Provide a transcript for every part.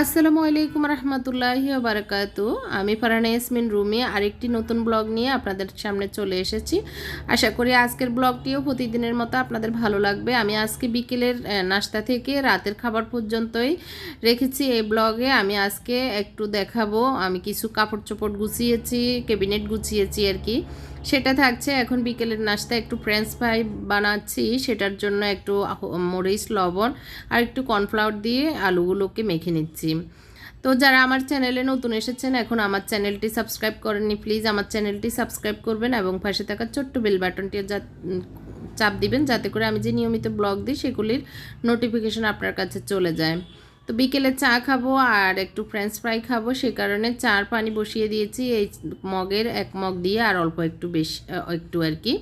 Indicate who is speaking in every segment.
Speaker 1: আসসালামু আলাইকুম রহমতুল্লাহি বারকাত। আমি ফারানা ইয়াসমিন রুমি, আরেকটি নতুন ব্লগ নিয়ে আপনাদের সামনে চলে এসেছি। আশা করি আজকের ব্লগটিও প্রতিদিনের মতো আপনাদের ভালো লাগবে। আমি আজকে বিকেলের নাস্তা থেকে রাতের খাবার পর্যন্তই রেখেছি এই ব্লগে। আমি আজকে একটু দেখাবো। আমি কিছু কাপড় চোপড় গুছিয়েছি, ক্যাবিনেট গুছিয়েছি আর কি। সেটা থাকছে, এখন বিকেলের নাস্তা একটু ফ্রেঞ্চ ফ্রাই বানাচ্ছি, সেটার জন্য একটু মরিচ, লবণ আর একটু কর্নফ্লাওয়ার দিয়ে আলুগুলোকে মেখে নিচ্ছি। তো যারা আমার চ্যানেলে নতুন এসেছেন, এখন আমার চ্যানেলটি সাবস্ক্রাইব করেননি প্লিজ আমার চ্যানেলটি সাবস্ক্রাইব করবেন এবং পাশে থাকা ছোট্ট বেল বাটনটি চাপ দিবেন, যাতে করে আমি যে নিয়মিত ব্লগ দিই, সেগুলির নোটিফিকেশন আপনার কাছে চলে যায়। তো বিকেলে চা খাব আর একটু ফ্রেঞ্চ ফ্রাই খাব, সে কারণে চার পানি বসিয়ে দিয়েছি। এই মগের এক মগ দিয়ে আর অল্প একটু বেশি একটু আর কি।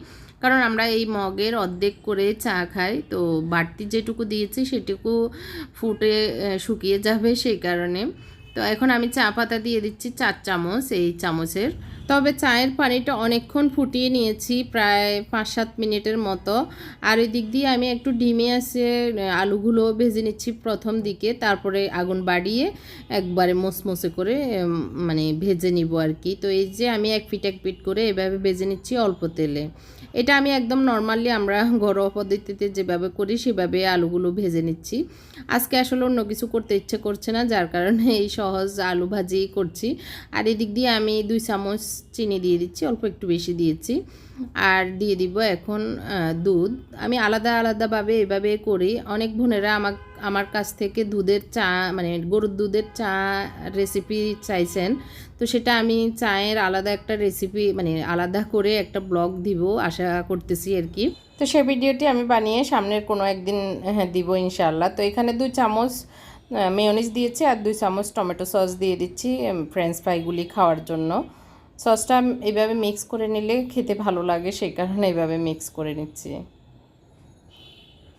Speaker 1: কারণ আমরা এই মগের অর্ধেক করে চা খাই, তো বাড়তি যেটুকু দিয়েছি সেটুকু ফুটে শুকিয়ে যাবে সেই কারণে। তো এখন আমি চা পাতা দিয়ে দিচ্ছি চার চামচ, এই চামচের। তবে চায়ের পানিটা অনেকক্ষণ ফুটিয়ে নিয়েছি, প্রায় পাঁচ সাত মিনিটের মতো। আর ওই দিক দিয়ে আমি একটু ডিমে আসে আলুগুলো ভেজে নিচ্ছি প্রথম দিকে, তারপরে আগুন বাড়িয়ে একবারে মোসমোসে করে মানে ভেজে নিব আর কি। তো এই যে আমি এক পিট এক পিট করে এভাবে ভেজে নিচ্ছি অল্প তেলে। এটা আমি একদম নর্মালি আমরা ঘরোয়া পদ্ধতিতে যেভাবে করি, সেভাবে আলুগুলো ভেজে নিচ্ছি। আজকে আসলে অন্য কিছু করতে ইচ্ছে করছে না, যার কারণে এই সহজ আলু ভাজি করছি। আর এদিক দিয়ে আমি দুই চামচ চিনি দিয়ে দিচ্ছি, অল্প একটু বেশি দিয়েছি। আর দিয়ে দিব এখন দুধ। আমি আলাদা আলাদাভাবে এভাবে করি। অনেক বোনেরা আমার আমার কাছ থেকে দুধের চা মানে গরুর দুধের চা রেসিপি চাইছেন। তো সেটা আমি চায়ের আলাদা একটা রেসিপি মানে আলাদা করে একটা ব্লগ দিব, আশা করতেছি আর কি। তো সে ভিডিওটি আমি বানিয়ে সামনের কোনো একদিন হ্যাঁ দিব ইনশাল্লাহ তো এখানে দুই চামচ মেয়নিজ দিয়েছি আর দুই চামচ টমেটো সস দিয়ে দিচ্ছি ফ্রেঞ্চ ফ্রাইগুলি খাওয়ার জন্য। সসটা এইভাবে মিক্স করে নিলে খেতে ভালো লাগে, সেই কারণে এইভাবে মিক্স করে নিচ্ছি।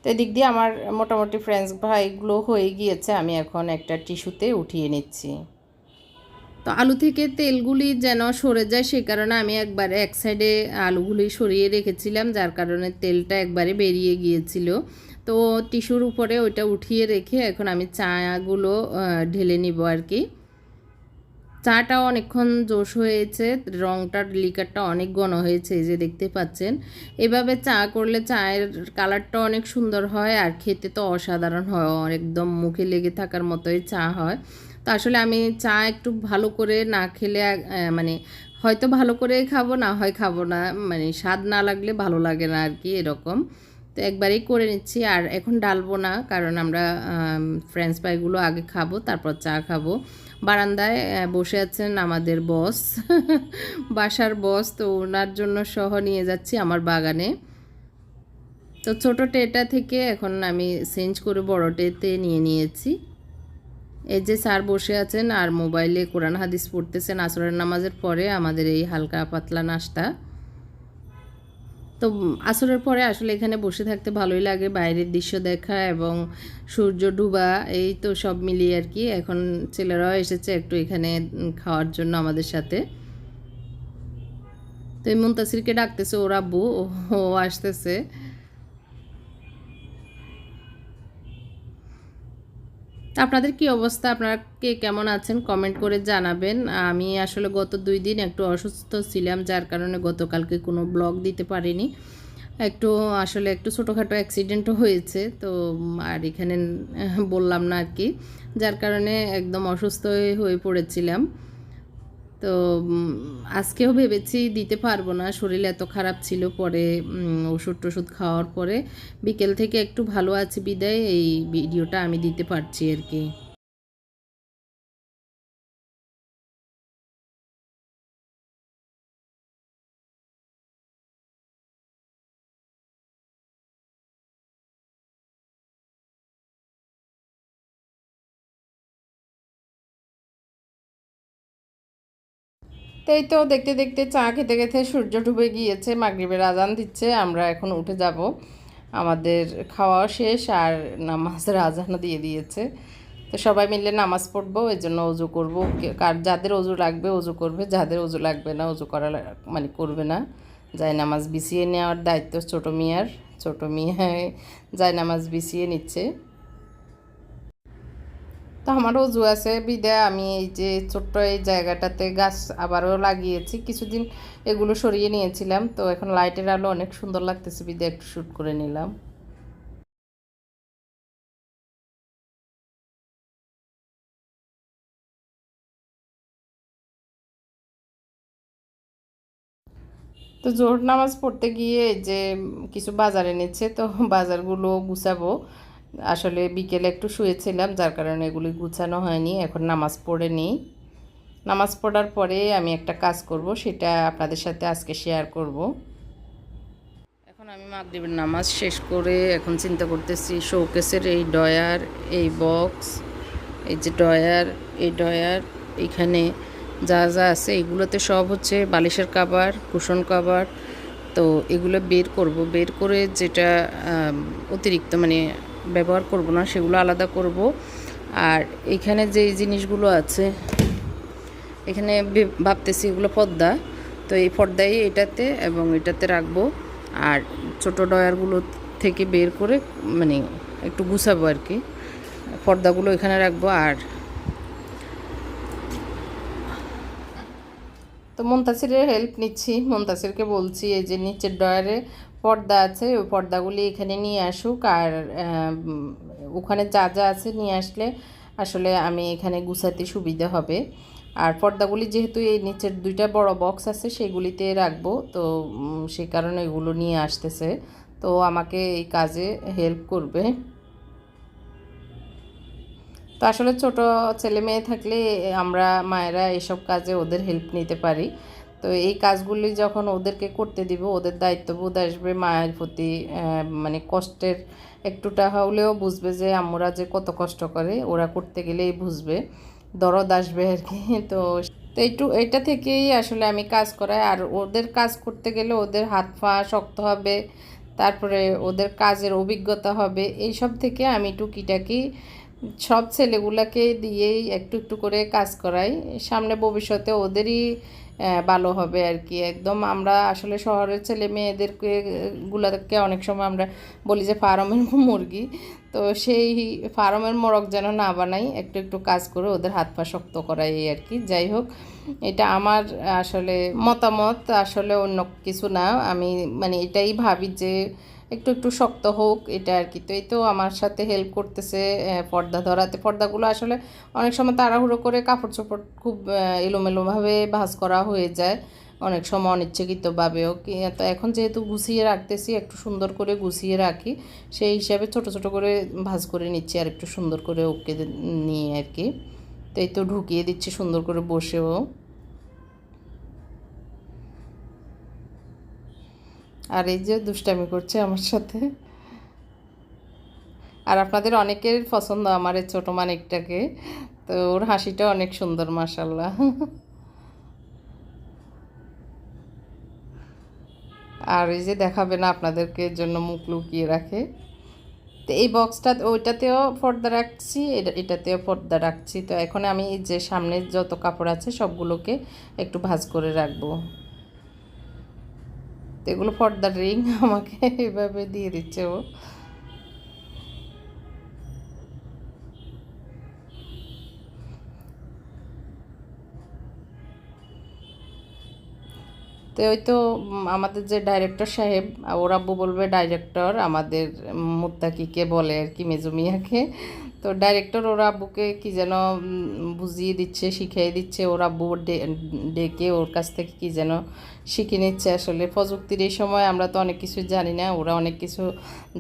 Speaker 1: তো এদিক দিয়ে আমার মোটামুটি ফ্রেঞ্চ ফ্রাইগুলো হয়ে গিয়েছে, আমি এখন একটা টিস্যুতে উঠিয়ে নিচ্ছি। তো আলু থেকে তেলগুলি যেন সরে যায় সে কারণে আমি একবারে এক সাইডে আলুগুলি সরিয়ে রেখেছিলাম, যার কারণে তেলটা একবারে বেরিয়ে গিয়েছিল। তো টিস্যুর উপরে ওইটা উঠিয়ে রেখে এখন আমি চাগুলো ঢেলে নিব আর কি। চাটা অনেকক্ষণ জোশ হয়েছে রংটার লিকারটা অনেক ঘন হয়েছে, এই যে দেখতে পাচ্ছেন। এভাবে চা করলে চায়ের কালারটা অনেক সুন্দর হয় আর খেতে তো অসাধারণ হয়, একদম মুখে লেগে থাকার মতোই চা হয়। তো আসলে আমি চা একটু ভালো করে না খেলে মানে হয়তো ভালো করে খাব, না হয় খাব না মানে স্বাদ না লাগলে ভালো লাগে না আর কি এরকম। তো একবারেই করে নিচ্ছি, আর এখন ডালবো না, কারণ আমরা ফ্রেঞ্চ ফ্রাইগুলো আগে খাব, তারপর চা খাব। বারান্দায় বসে আছেন আমাদের বস। বাসার বস তো ওনার জন্য সহ নিয়ে যাচ্ছি আমার বাগানে। তো ছোটো টেটা থেকে এখন আমি চেঞ্জ করে বড় টেতে নিয়ে নিয়েছি। এই যে স্যার বসে আছেন আর মোবাইলে কোরআন হাদিস পড়তেছেন, আসরের নামাজের পরে আমাদের এই হালকা পাতলা নাস্তা। তো আসরের পরে আসলে এখানে বসে থাকতে ভালোই লাগে, বাইরের দৃশ্য দেখা এবং সূর্য ডুবা, এই তো সব মিলিয়ে আর কি। এখন ছেলেরাও এসেছে একটু এখানে খাওয়ার জন্য আমাদের সাথে। তো এই মুন্তাসিরকে ডাকতেছে, ওর আব্বু, ও আসতেছে। আপনাদের কি অবস্থা? আপনারা কে কেমন আছেন? কমেন্ট করে জানাবেন। আমি আসলে গত দুই দিন একটু অসুস্থ ছিলাম, যার কারণে গতকালকে কোনো ব্লগ দিতে পারিনি। একটু আসলে একটু ছোটোখাটো অ্যাক্সিডেন্টও হয়েছে, তো আর এখানে বললাম না আর কি। যার কারণে একদম অসুস্থ হয়ে পড়েছিলাম। তো আজকেও ভেবেছি দিতে পারব না। শরীর এত খারাপ ছিল পরে ওষুধ টষুধ খাওয়ার পরে। বিকেল থেকে একটু ভালো আছে বিদায়। এই ভিডিওটা আমি দিতে পারছি আর কি। এই তো দেখতে দেখতে চা খেতে খেতে সূর্য ডুবে গিয়েছে, মাগরিবের আজান দিচ্ছে, আমরা এখন উঠে যাব। আমাদের খাওয়া শেষ আর নামাজের আজানও দিয়ে দিয়েছে। তো সবাই মিলে নামাজ পড়ব এই জন্য অজু করব। কার যাদের অজু লাগবে অজু করবে, যাদের অজু লাগবে না অজু করা মানে করবে না। যাই নামাজ বিছিয়ে নেওয়ার দায়িত্ব ছোটো মিয়ার, ছোটো মিয়ায় যাই নামাজ বিছিয়ে নিচ্ছে। তো আমার অজু আছে, বিদে আমি এই যে ছোট্ট এই জায়গাটাতে গাছ আবারও লাগিয়েছি, কিছুদিন এগুলো সরিয়ে নিয়েছিলাম, তো এখন লাইটের আলো অনেক সুন্দর লাগতেছে, বিদে একটু শ্যুট করে নিলাম। তো জোহর নামাজ পড়তে গিয়ে যে কিছু বাজার এনেছে, তো বাজারগুলো গুছাবো। আসলে বিকেলে একটু শুয়েছিলাম, যার কারণে এগুলি গুছানো হয়নি। এখন নামাজ পড়ে নিই। নামাজ পড়ার পরে আমি একটা কাজ করব, সেটা আপনাদের সাথে আজকে শেয়ার করব। এখন আমি মাগরিবের নামাজ শেষ করে এখন চিন্তা করতেছি শোকেসের এই ডয়ার এই বক্স এই যে ডয়ার এই ডয়ার এখানে যা যা আছে, এগুলোতে সব হচ্ছে বালিশের কাবার কুশন কাবার তো এগুলো বের করব। বের করে যেটা অতিরিক্ত মানে ব্যবহার করব না, সেগুলো আলাদা করব। আর এখানে যে জিনিসগুলো আছে, এখানে ভাবতেছি এগুলো পর্দা তো এই পর্দাই এটাতে এবং এটাতে রাখব। আর ছোট ডয়ারগুলো থেকে বের করে মানে একটু গুছাবো আর কি। পর্দাগুলো এখানে রাখব। আর তো মন্তাসিরের হেল্প নিচ্ছি। মন্তাসিরকে বলছি, এই যে নিচের ডয়ারে পর্দা আছে, ওই পর্দাগুলি এখানে নিয়ে আসুক আর ওখানে যা যা আছে নিয়ে আসলে আসলে আমি এখানে গুছাতে সুবিধা হবে। আর পর্দাগুলি যেহেতু এই নিচের দুইটা বড় বক্স আছে, সেগুলিতে রাখব। তো সেই কারণে এগুলো নিয়ে আসতেছে। তো, আমাকে এই কাজে হেল্প করবে। তো, আসলে ছোট ছেলে মেয়ে থাকলে আমরা মায়েরা এসব কাজে ওদের হেল্প নিতে পারি। তো এই কাজগুলি যখন ওদেরকে করতে দিব, ওদের দায়িত্ববোধ আসবে মায়ের প্রতি মানে কষ্টের একটুটা হলেও বুঝবে যে আমরা যে কত কষ্ট করে, ওরা করতে গেলেই বুঝবে, দরদ আসবে আর কি। তো তো একটু এটা থেকেই আসলে আমি কাজ করাই, আর ওদের কাজ করতে গেলে ওদের হাত পা শক্ত হবে, তারপরে ওদের কাজের অভিজ্ঞতা হবে, এইসব থেকে আমি টুকিটাকি সব ছেলেগুলাকে দিয়েই একটু একটু করে কাজ করাই। সামনে ভবিষ্যতে ওদেরই ভালো হবে আর কি একদম আমরা আসলে শহরের ছেলে মেয়েদেরকে গুলাকে অনেক সময় আমরা বলি যে ফার্মের মুরগি। তো সেই ফার্মের মোরগ যেন না বানাই, একটু একটু কাজ করে ওদের হাত পা শক্ত করাই আর কি যাই হোক, এটা আমার আসলে মতামত, আসলে অন্য কিছু না। আমি মানে এটাই ভাবি যে একটু একটু শক্ত হোক, এটা আর কি। তো এই তো আমার সাথে হেল্প করতেছে পর্দা ধরাতে। পর্দাগুলো আসলে অনেক সময় তাড়াহুড়ো করে কাপড় চোপড় খুব এলোমেলোভাবে ভাজ করা হয়ে যায়। অনেক সময় অনিচ্ছাকৃতভাবেও। তো এখন যেহেতু গুছিয়ে রাখতেছি, একটু সুন্দর করে গুছিয়ে রাখি, সেই হিসাবে ছোট ছোট করে ভাজ করে নিচ্ছি আর একটু সুন্দর করে ওকে নিয়ে আর কি। তো এই তো ঢুকিয়ে দিচ্ছি সুন্দর করে বসেও। আর এই যে দুষ্টামি করছে আমার সাথে। আর আপনাদের অনেকের পছন্দ আমার এই ছোটো মানিকটাকে। তো ওর হাসিটা অনেক সুন্দর মাসাল্লাহ আর এই যে দেখাবে না আপনাদেরকে জন্য মুখ লুকিয়ে রাখে। তো এই বক্সটা, ওইটাতেও পর্দা রাখছি এটাতেও পর্দা রাখছি। তো এখন আমি যে সামনের যত কাপড় আছে সবগুলোকে একটু ভাজ করে রাখব। তো এগুলো পর্দার রিং আমাকে এভাবে দিয়ে দিচ্ছে ও। তো ওই তো আমাদের যে ডাইরেক্টর সাহেব, ওর আব্বু বলবে ডাইরেক্টর আমাদের মুত্তাকিকে বলে আর কি মেজুমিয়াকে তো ডাইরেক্টর ওর আব্বুকে কি যেন বুঝিয়ে দিচ্ছে, শিখিয়ে দিচ্ছে, ওর আব্বু ডেকে ওর কাছ থেকে কি যেন শিখে নিচ্ছে আসলে। প্রযুক্তির এই সময় আমরা তো অনেক কিছু জানি না, ওরা অনেক কিছু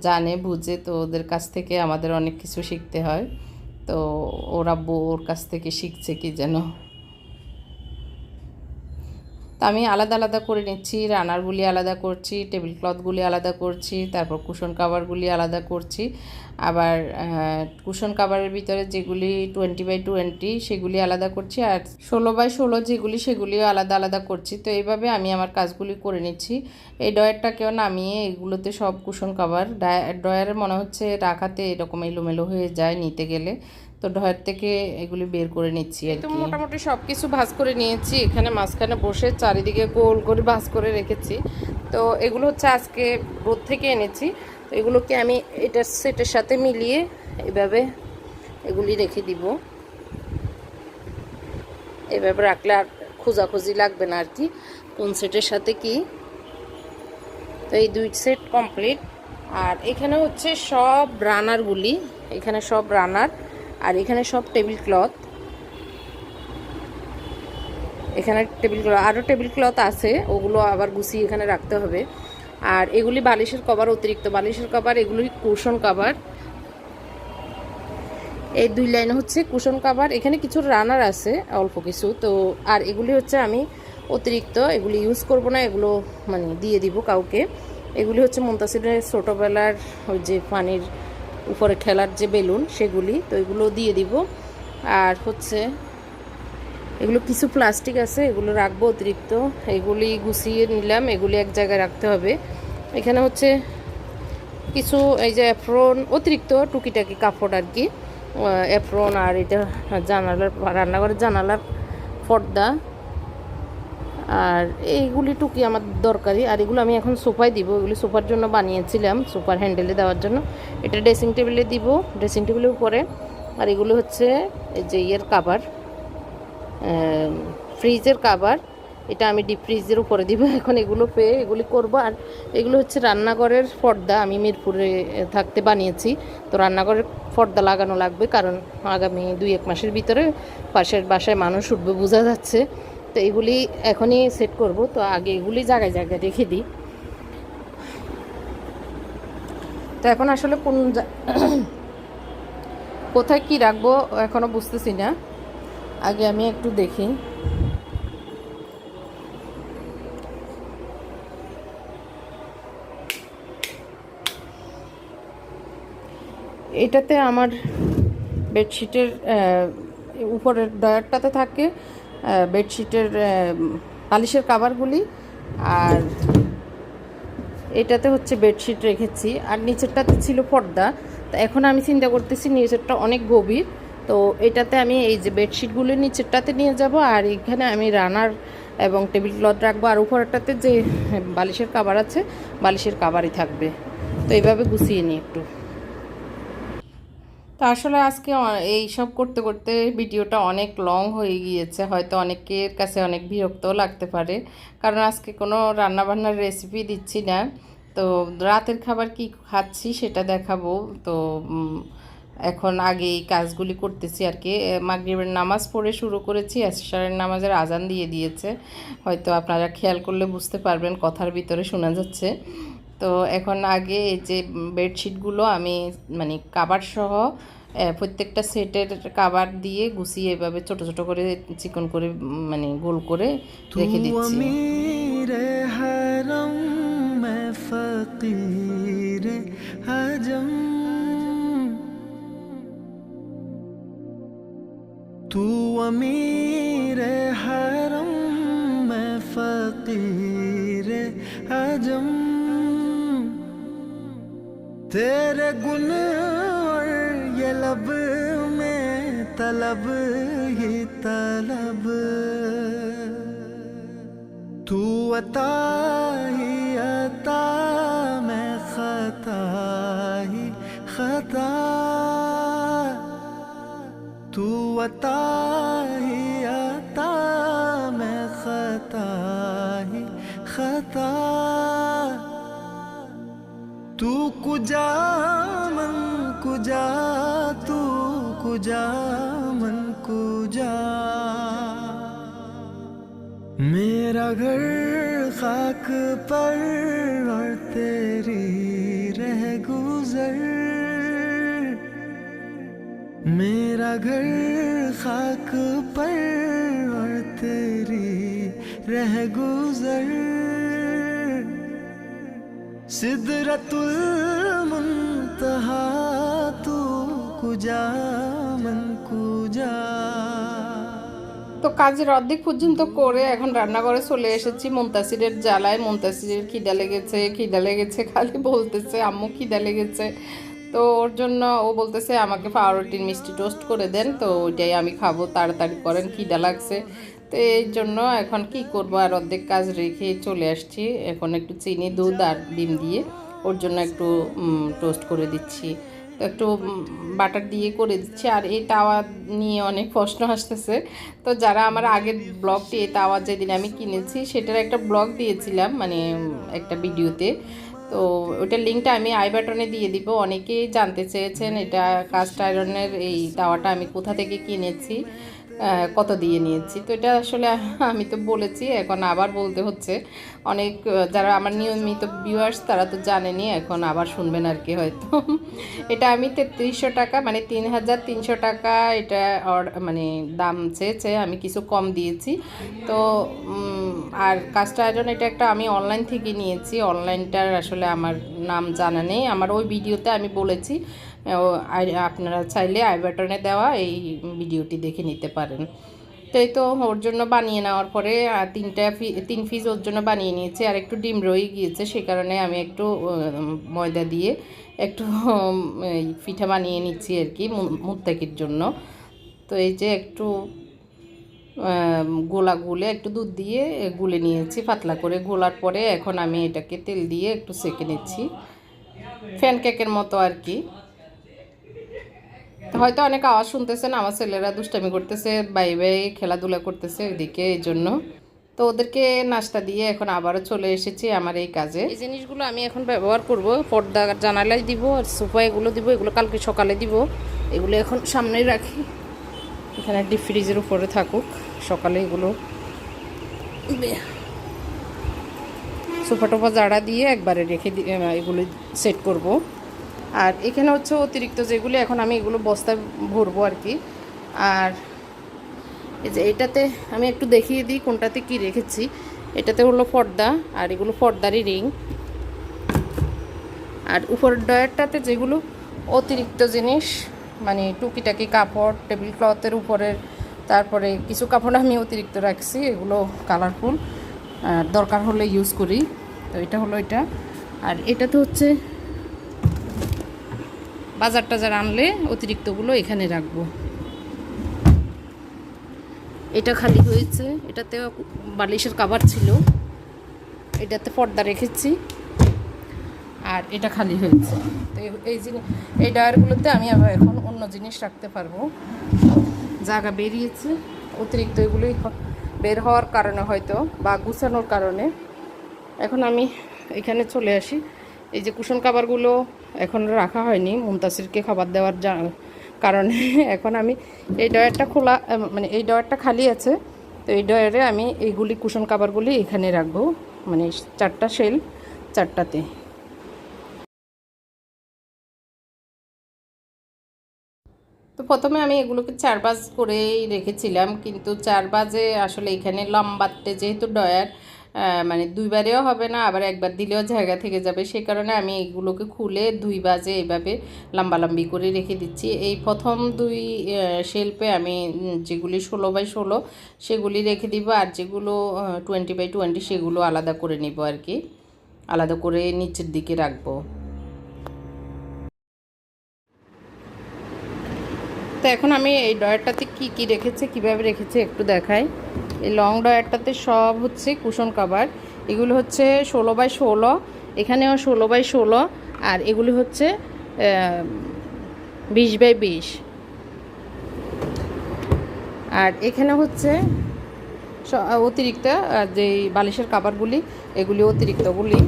Speaker 1: জানে, বুঝে, তো ওদের কাছ থেকে আমাদের অনেক কিছু শিখতে হয়। তো ওর আব্বু ওর কাছ থেকে শিখছে কি যেন। তা আমি আলাদা আলাদা করে নিচ্ছি, রানারগুলি আলাদা করছি টেবিল ক্লথগুলি আলাদা করছি, তারপর কুশন কাভারগুলি আলাদা করছি। আবার কুশন কাভারের ভিতরে যেগুলি টোয়েন্টি বাই টোয়েন্টি সেগুলি আলাদা করছি আর ষোলো বাই ষোলো যেগুলি সেগুলিও আলাদা আলাদা করছি। তো এইভাবে আমি আমার কাজগুলি করে নিচ্ছি। এই ডয়ারটাকেও নামিয়ে এগুলোতে সব কুশন কাভার ডয়ারে মনে হচ্ছে রাখাতে এরকম এলোমেলো হয়ে যায় নিতে গেলে। তো ডয়ের থেকে এগুলি বের করে নিচ্ছি আর কি। মোটামুটি সব কিছু ভাজ করে নিয়েছি এখানে মাঝখানে বসে চারিদিকে গোল করে ভাজ করে রেখেছি। তো এগুলো হচ্ছে আজকে রোদ থেকে এনেছি তো এগুলোকে আমি এটার সেটের সাথে মিলিয়ে এভাবে এগুলি রেখে দিব। এভাবে রাখলে আর খোঁজাখুঁজি লাগবে না আর কি কোন সেটের সাথে কি। তো এই দুই সেট কমপ্লিট। আর এখানে হচ্ছে সব রানারগুলি এখানে সব রানার। আর এখানে সব টেবিল ক্লথ। এখানে টেবিল ক্লথ আরও টেবিল ক্লথ আছে, ওগুলো আবার গুছিয়ে এখানে রাখতে হবে। আর এগুলি বালিশের কভার, অতিরিক্ত বালিশের কভার, এগুলি কুশন কভার। এই দুই লাইন হচ্ছে কুশন কাভার, এখানে কিছু রানার আছে, অল্প কিছু। তো, আর এগুলি হচ্ছে আমি অতিরিক্ত, এগুলি ইউজ করব না, এগুলো মানে দিয়ে দিব কাউকে। এগুলি হচ্ছে মুন্তাসিরের ছোটোবেলার ওই যে পানির উপরে খেলার যে বেলুন সেগুলি, তো এগুলো দিয়ে দিব। আর হচ্ছে, এগুলো কিছু প্লাস্টিক আছে, এগুলো রাখব অতিরিক্ত। এগুলি গুছিয়ে নিলাম, এগুলি এক জায়গায় রাখতে হবে। এখানে হচ্ছে কিছু এই যে অ্যাপ্রন অতিরিক্ত টুকিটাকি কাপড় আর কি। অ্যাপ্রন আর এটা জানালার, রান্নাঘরের জানালার পর্দা। আর এইগুলি টুকি আমার দরকারি। আর এগুলো আমি এখন সোফায় দিব। এগুলি সোফার জন্য বানিয়েছিলাম, সোফার হ্যান্ডেলে দেওয়ার জন্য। এটা ড্রেসিং টেবিলে দিব ড্রেসিং টেবিলের উপরে। আর এগুলো হচ্ছে যে ইয়ের কাবার ফ্রিজের কাবার এটা আমি ডিপ ফ্রিজের উপরে দিব। এখন এগুলো পেয়ে এগুলি করব। আর এগুলো হচ্ছে রান্নাঘরের পর্দা। আমি মিরপুরে থাকতে বানিয়েছি। তো রান্নাঘরের পর্দা লাগানো লাগবে। কারণ আগামী দুই এক মাসের ভিতরে পাশের বাসায় মানুষ উঠবে, বোঝা যাচ্ছে। তো এগুলি এখনই সেট করব, তো আগে এগুলি জায়গায় জায়গায় রেখে দিই। তো এখন আসলে কোন কোথায় কি রাখব এখনও বুঝতেছি না। আগে আমি একটু দেখি। এটাতে আমার বেডশিটের উপরের ডয়ারটাতে থাকে। বেডশিটের বালিশের কাভারগুলি আর এটাতে হচ্ছে বেডশিট রেখেছি। আর নিচেরটাতে ছিল পর্দা। তো এখন আমি চিন্তা করতেছি নিচেরটা অনেক গভীর। তো এটাতে আমি এই যে বেডশিটগুলো নিচেরটাতে নিয়ে যাব আর এখানে আমি রানার এবং টেবিল ক্লথ রাখব। আর উপরেরটাতে যে বালিশের কাবার আছে, বালিশের কাবারই থাকবে। তো এইভাবে গুছিয়ে নিই একটু। তো আসলে আজকে এই সব করতে করতে ভিডিওটা অনেক লং হয়ে গিয়েছে। হয়তো অনেকের কাছে অনেক বিরক্তও লাগতে পারে। কারণ আজকে কোনো রান্নাবান্নার রেসিপি দিচ্ছি না। তো রাতের খাবার কি খাচ্ছি সেটা দেখাবো। তো এখন আগে এই কাজগুলি করতেছি আর কি। মাগরিবের নামাজ পড়ে শুরু করেছি। এশারের নামাজের আজান দিয়ে দিয়েছে। হয়তো আপনারা খেয়াল করলে বুঝতে পারবেন, কথার ভিতরে শোনা যাচ্ছে। তো এখন আগে যে বেডশিটগুলো আমি মানে কাবার সহ প্রত্যেকটা সেটের কাবার দিয়ে গুছিয়ে এভাবে ছোট ছোট করে চিকন করে মানে গোল করে রেখে দিচ্ছি।
Speaker 2: হরম ফকির হজম। تیرے گن اور یہ لب میں طلب ہی طلب۔ تو عطا ہی، عطا، میں خطا ہی، خطا۔ تو عطا कुजा मन कुजा तू, कुजा मन, कुजा। मेरा घर खाक पर और तेरी रह गुजर। मेरा घर खाक पर और तेरी रह गुजर। सिदरतुल
Speaker 1: তো কাজের অর্ধেক পর্যন্ত করে এখন রান্নাঘরে চলে এসেছি। মন্তাসিরের জ্বালায় মন্তাসিরের খিদা লেগেছে খিদা লেগেছে, খালি বলতেছে, আম্মু, খিদা লেগেছে। তো ওর জন্য ও বলতেছে, আমাকে পাউরুটির মিষ্টি টোস্ট করে দেন। তো ওইটাই আমি খাব, তাড়াতাড়ি করেন, খিদা লাগছে। তো এই জন্য এখন কি করব? আর অর্ধেক কাজ রেখে চলে আসছি। এখন একটু চিনি, দুধ আর ডিম দিয়ে ওর জন্য একটু টোস্ট করে দিচ্ছি। একটু বাটার দিয়ে করে দিচ্ছি আর এই তাওয়া নিয়ে অনেক প্রশ্ন আসতেছে। তো যারা আমার আগের ব্লগটি এই তাওয়া যেদিন আমি কিনেছি সেটার একটা ব্লগ দিয়েছিলাম মানে একটা ভিডিওতে। তো ওটার লিঙ্কটা আমি আই বাটনে দিয়ে দিব, অনেকেই জানতে চেয়েছেন এটা কাস্ট আয়রনের এই তাওয়াটা আমি কোথা থেকে কিনেছি। কত দিয়ে নিয়েছি। তো এটা আসলে আমি তো বলেছি, এখন আবার বলতে হচ্ছে। অনেক যারা আমার নিয়মিত ভিউয়ার্স তারা তো জানেনি, এখন আবার শুনবেন আর কি হয়তো। এটা আমি তেত্রিশশো টাকা মানে তিন হাজার তিনশো টাকা এটা মানে দাম চেয়েছে, আমি কিছু কম দিয়েছি। তো আর কাস্ট আয়রন এটা একটা আমি অনলাইন থেকে নিয়েছি অনলাইনটার আসলে আমার নাম জানা নেই। আমার ওই ভিডিওতে আমি বলেছি আপনারা চাইলে আই বাটনে দেওয়া এই ভিডিওটি দেখে নিতে পারেন। তো এই তো ওর জন্য বানিয়ে নেওয়ার পরে তিনটা তিন পিস ওর জন্য বানিয়ে নিয়েছি। আর একটু ডিম রয়ে গিয়েছে, সে কারণে আমি একটু ময়দা দিয়ে একটু পিঠা বানিয়ে নিচ্ছি আর কি মুত্তাকির জন্য। তো এই যে একটু গোলা গুলে একটু দুধ দিয়ে গুলে নিয়েছি। পাতলা করে গোলার পরে এখন আমি এটাকে তেল দিয়ে একটু সেঁকে নিচ্ছি। ফ্যান কেকের মতো আর কি। হয়তো অনেক আওয়াজ শুনতেছেন আমার ছেলেরা দুষ্টামি করতেছে, বাই বাই খেলাধুলা করতেছে এদিকে এই জন্য। তো ওদেরকে নাস্তা দিয়ে এখন আবারও চলে এসেছি আমার এই কাজে। এই জিনিসগুলো আমি এখন ব্যবহার করব, পর্দা জানালাই দিব আর সোফা এগুলো দিব, এগুলো কালকে সকালে দিব, এগুলো এখন সামনেই রাখি। এখানে একটি ফ্রিজের উপরে থাকুক, সকালে এগুলো সোফা টোফা জাড়া দিয়ে একবারে রেখে এগুলো সেট করব। আর এখানে হচ্ছে অতিরিক্ত যেগুলো এখন আমি এগুলো বস্তায় ভরবো আর কি। আর এই যে এটাতে আমি একটু দেখিয়ে দিই কোনটাতে কি রেখেছি। এটাতে হলো পর্দা আর এগুলো পর্দারই রিং। আর উপর ডয়ারটাতে যেগুলো অতিরিক্ত জিনিস মানে টুকিটাকি কাপড়, টেবিল ক্লথের উপরের, তারপরে কিছু কাপড় আমি অতিরিক্ত রাখছি, এগুলো কালারফুল আর দরকার হলে ইউজ করি। তো এটা হলো এটা। আর এটাতে হচ্ছে বাজার টাজার আনলে অতিরিক্তগুলো এখানে রাখব। এটা খালি হয়েছে, এটাতে বালিশের কাভার ছিল, এটাতে পর্দা রেখেছি, আর এটা খালি হয়েছে। তো এই- জিনিস এই ডায়ারগুলোতে আমি আবার এখন অন্য জিনিস রাখতে পারব। জায়গা বেরিয়েছে, অতিরিক্ত এগুলি হ- বের হওয়ার কারণে হয়তো, বা গুছানোর কারণে। এখন আমি এখানে চলে আসি। এই যে কুশন কাবারগুলো এখন রাখা হয়নি। মুমতাসিরকে খাবার দেওয়ার কারণে এখন আমি এই ডয়ারটা খোলা মানে এই ডয়ারটা খালি আছে। তো এই ডয়ারে আমি এইগুলি কুশন কাবারগুলি এখানে রাখব। মানে চারটা সেল চারটাতে। তো প্রথমে আমি এগুলোকে চার বাজ করেই রেখেছিলাম, কিন্তু চার বাজে আসলে এখানে লম্বাতে যেহেতু ডয়ার মানে দুইবারেও হবে না, আবার একবার দিলেও জায়গা থেকে যাবে। সে কারণে আমি এগুলোকে খুলে দুই বাজে এইভাবে লম্বালম্বি করে রেখে দিচ্ছি। এই প্রথম দুই শেল্পে আমি যেগুলি ষোলো বাই ষোলো, সেগুলি রেখে দিব, আর যেগুলো টোয়েন্টি বাই টোয়েন্টি, সেগুলো আলাদা করে নিব আর কি। আলাদা করে নিচের দিকে রাখব। তো এখন আমি এই ডয়ারটাতে কি কি রেখেছে, কীভাবে রেখেছে একটু দেখাই। এই লং ডয়ারটাতে সব হচ্ছে কুশন কাভার এগুলো হচ্ছে ষোলো বাই ষোলো, এখানেও ষোলো বাই ষোলো, আর এগুলি হচ্ছে বিশ বাই বিশ। আর এখানে হচ্ছে অতিরিক্ত যে বালিশের কাভারগুলি এগুলি অতিরিক্তগুলি।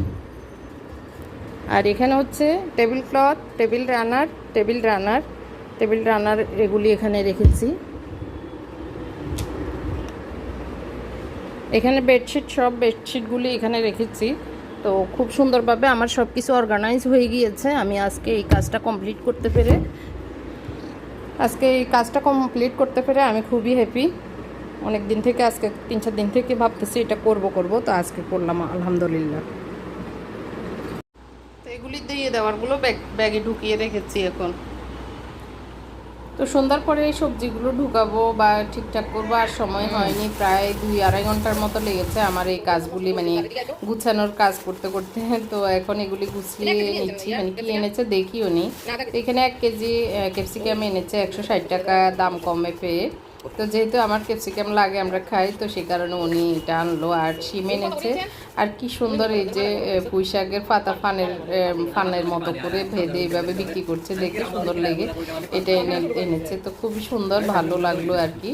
Speaker 1: আর এখানে হচ্ছে table cloth, table runner table runner table runner এগুলি এখানে রেখেছি। এখানে বেডশিট সব বেডশিটগুলি এখানে রেখেছি। তো খুব সুন্দরভাবে আমার সব কিছু অর্গানাইজ হয়ে গিয়েছে। আমি আজকে এই কাজটা কমপ্লিট করতে পেরে, আজকে এই কাজটা কমপ্লিট করতে পেরে আমি খুবই হ্যাপি অনেক দিন থেকে আজকে তিন চার দিন থেকে ভাবতেছি এটা করব করব। তো আজকে করলাম, আলহামদুলিল্লাহ। তো এগুলি দিয়ে দেওয়ারগুলো ব্যাগ, ব্যাগে ঢুকিয়ে রেখেছি এখন। তো সন্ধ্যার পরে এই সবজিগুলো ঢুকাবো বা ঠিকঠাক করব আর সময় হয়নি প্রায় দুই আড়াই ঘণ্টার মতো লেগেছে আমার এই কাজগুলি মানে গুছানোর কাজ করতে করতে। তো এখন এগুলি গুছিয়ে নিচ্ছি মানে কি এনেছে দেখিও নি। এখানে এক কেজি ক্যাপসিকাম এনেছে একশো ষাট টাকা দাম কমে পেয়ে। তো যেহেতু আমার ক্যাপসিকাম লাগে আমরা খাই তো সেই কারণে উনি এটা আনলো আর শিম এনেছে। আর কি সুন্দর এই যে পুঁই শাকের পাতা ফানের ফানের মতো করে ভেদে এইভাবে বিক্রি করছে দেখে সুন্দর লেগে এটা এনে এনেছে। তো খুবই সুন্দর ভালো লাগল আর কি।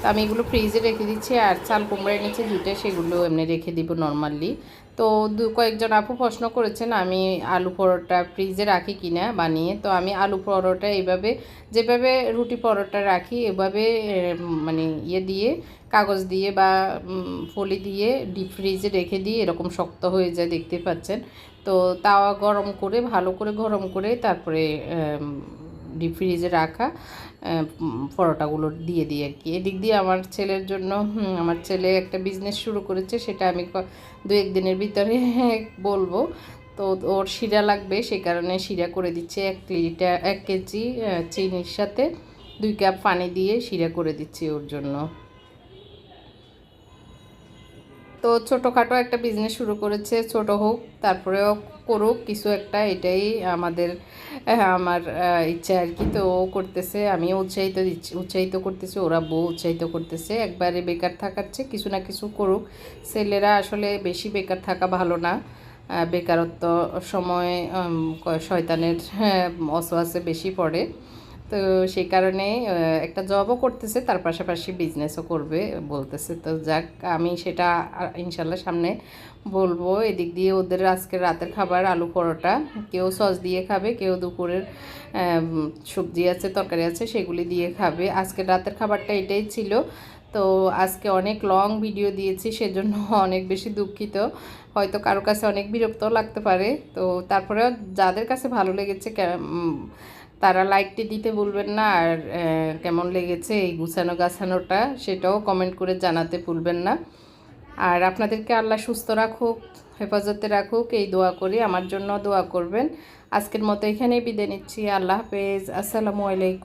Speaker 1: তো আমি এগুলো ফ্রিজে রেখে দিচ্ছি আর চাল কুমড়া এনেছে দুটো সেগুলো এমনি রেখে দিব নর্মালি তো দু, কয়েকজন আপু প্রশ্ন করেছেন, আমি আলু পরোটা ফ্রিজে রাখি কিনা বানিয়ে। তো আমি আলু পরোটা এইভাবে, যেভাবে রুটি পরোটা রাখি, এভাবে মানে ইয়ে দিয়ে, কাগজ দিয়ে বা ফলি দিয়ে ডিপ ফ্রিজে রেখে দিয়ে এরকম শক্ত হয়ে যায় দেখতে পাচ্ছেন। তো তাওয়া গরম করে, ভালো করে গরম করে তারপরে ডিপ ফ্রিজে রাখা পরোটাগুলো দিয়ে দিই আর কি। এদিক দিয়ে আমার ছেলের জন্য আমার ছেলে একটা বিজনেস শুরু করেছে, সেটা আমি দু একদিনের ভিতরে বলব। তো ওর শিরা লাগবে সেই কারণে শিরা করে দিচ্ছে এক লিটার, এক কেজি চিনির সাথে। দুই কাপ পানি দিয়ে শিরা করে দিচ্ছি ওর জন্য। তো ছোটোখাটো একটা বিজনেস শুরু করেছে, ছোট হোক, তারপরেও করুক কিছু একটা এটাই আমাদের আমার ইচ্ছা আর কি। তো ও করতেছে আমিও উৎসাহিত উৎসাহিত করতেছি ওরা বউ উৎসাহিত করতেছে। একবারে বেকার থাকাচ্ছে কিছু না কিছু করুক। ছেলেরা আসলে বেশি বেকার থাকা ভালো না। বেকারত্ব সময় শয়তানের হ্যাঁ, অসওয়াসে বেশি পড়ে। তো সেই কারণে একটা জবও করতেছে, তার পাশাপাশি বিজনেসও করবে বলতেছে। তো যাক, আমি সেটা ইনশাল্লাহ সামনে বলব। এদিক দিয়ে ওদের আজকে রাতের খাবার, আলু পরোটা, কেউ সস দিয়ে খাবে, কেউ দুপুরের সবজি আছে, তরকারি আছে, সেগুলি দিয়ে খাবে। আজকে রাতের খাবারটা এটাই ছিল। তো আজকে অনেক লং ভিডিও দিয়েছি, সেজন্য অনেক বেশি দুঃখিত। হয়তো কারও কাছে অনেক বিরক্তও লাগতে পারে। তো তারপরেও যাদের কাছে ভালো লেগেছে তারা লাইকটি দিতে ভুলবেন না আর কেমন লেগেছে এই গুছানো গাছানোটা সেটাও কমেন্ট করে জানাতে ভুলবেন না। আর আপনাদেরকে আল্লাহ সুস্থ রাখুক, হেফাজতে রাখুক, এই দোয়া করি, আমার জন্য দোয়া করবেন। আজকের মতো এখানেই বিদায় নিচ্ছি, আল্লাহ হাফেজ, আসসালামু আলাইকুম।